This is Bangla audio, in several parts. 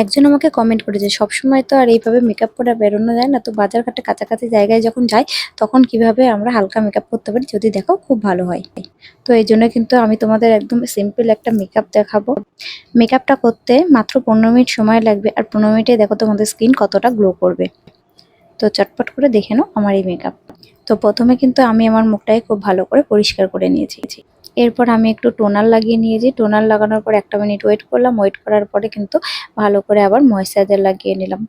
একজন আমাকে কমেন্ট করেছে সবসময় তো আর এইভাবে মেকআপ করে বেরোনো যায় না, তো বাজার ঘাটে কাছাকাছি জায়গায় যখন যাই, তখন কীভাবে আমরা হালকা মেকআপ করতে পারি? যদি দেখো, খুব ভালো হয়। তো এই জন্য কিন্তু আমি তোমাদের একদম সিম্পল একটা মেকআপ দেখাবো। মেকআপটা করতে মাত্র পনেরো মিনিট সময় লাগবে, আর পনেরো মিনিটে দেখো তোমাদের স্কিন কতটা গ্লো করবে। তো চটপট করে দেখে নাও আমার এই মেকআপ তো প্রথমে কিন্তু আমি আমার মুখটাকে খুব ভালো করে পরিষ্কার করে নিয়েছি। এরপর আমি একটু টোনার লাগিয়ে নিয়েছি। টোনার লাগানোর পর একটা মিনিট ওয়েট করলাম। ওয়েট করার পরে কিন্তু ভালো করে আবার ময়েশ্চারাইজার লাগিয়ে নিলাম।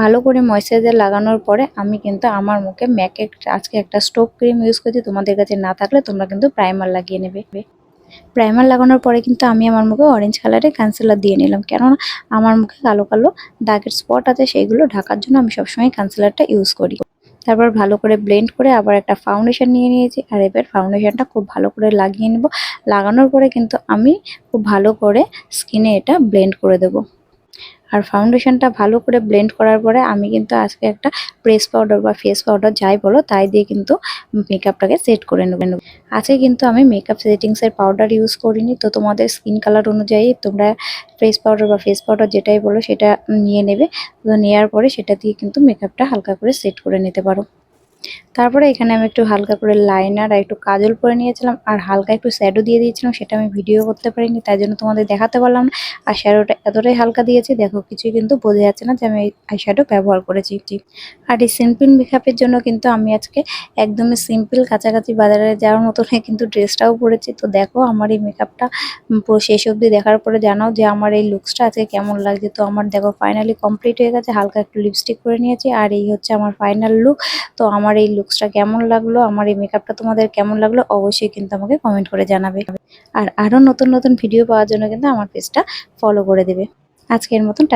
ভালো করে ময়েশ্চারাইজার লাগানোর পরে আমি কিন্তু আমার মুখে ম্যাকের আজকে একটা স্টোভ ক্রিম ইউজ করছি। তোমাদের কাছে না থাকলে তোমরা কিন্তু প্রাইমার লাগিয়ে নেবে। প্রাইমার লাগানোর পরে কিন্তু আমি আমার মুখে অরেঞ্জ কালারের কনসিলার দিয়ে নিলাম। কেননা আমার মুখে কালো কালো দাগের স্পট আছে, সেইগুলো ঢাকার জন্য আমি সবসময় কনসিলারটা ইউজ করি। তারপর ভালো করে ব্লেন্ড করে আবার একটা ফাউন্ডেশন নিয়ে নিয়েছি। আর এবার ফাউন্ডেশনটা খুব ভালো করে লাগিয়ে নেব। লাগানোর পরে কিন্তু আমি খুব ভালো করে স্কিনে এটা ব্লেন্ড করে দেবো। আর ফাউন্ডেশনটা ভালো করে ব্লেন্ড করার পরে আমি কিন্তু আজকে একটা প্রেস পাউডার বা ফেস পাউডার যাই বলো, তাই দিয়ে কিন্তু মেকআপটাকে সেট করে নেবেন আজকে কিন্তু আমি মেকআপ সেটিংসের পাউডার ইউজ করিনি, তো তোমাদের স্কিন কালার অনুযায়ী তোমরা ফেস পাউডার বা ফেস পাউডার যেটাই বলো সেটা নিয়ে নেবে। তো নেওয়ার পরে সেটা দিয়ে কিন্তু মেকআপটা হালকা করে সেট করে নিতে পারো। তারপরে এখানে আমি একটু হালকা করে লাইনার আর একটু কাজল পরে নিয়েছিলাম, আর হালকা একটু শ্যাডো দিয়ে দিয়েছিলাম, সেটা আমি ভিডিও করতে পারিনি, তাই জন্য তোমাদের দেখাতে পারলাম না। আর শ্যাডোটা এতটাই হালকা দিয়েছি, দেখো কিছুই কিন্তু বোঝা যাচ্ছে না যে আমি আই শ্যাডো ব্যবহার করেছি ঠিক। আর এই সিম্পল মেকআপের জন্য কিন্তু আমি আজকে একদমই সিম্পল কাছাকাছি বাজারে যাওয়ার মতনই কিন্তু ড্রেসটাও পরেছি। তো দেখো আমার এই মেকআপটা পুরো শেষ অবধি দেখার পরে জানাও যে আমার এই লুকসটা আজকে কেমন লাগছে। তো আমার দেখো ফাইনালি কমপ্লিট হয়ে গেছে, হালকা একটু লিপস্টিক করে নিয়েছি, আর এই হচ্ছে আমার ফাইনাল লুক তো আমার এই লুকসটা কেমন লাগল, আমার এই মেকআপটা তোমাদের কেমন লাগল, অবশ্যই কিন্তু আমাকে কমেন্ট করে জানাবে। আর আরও নতুন নতুন ভিডিও পাওয়ার জন্য কিন্তু আমার পেজটা ফলো করে দেবে। আজকের মতন টাটা।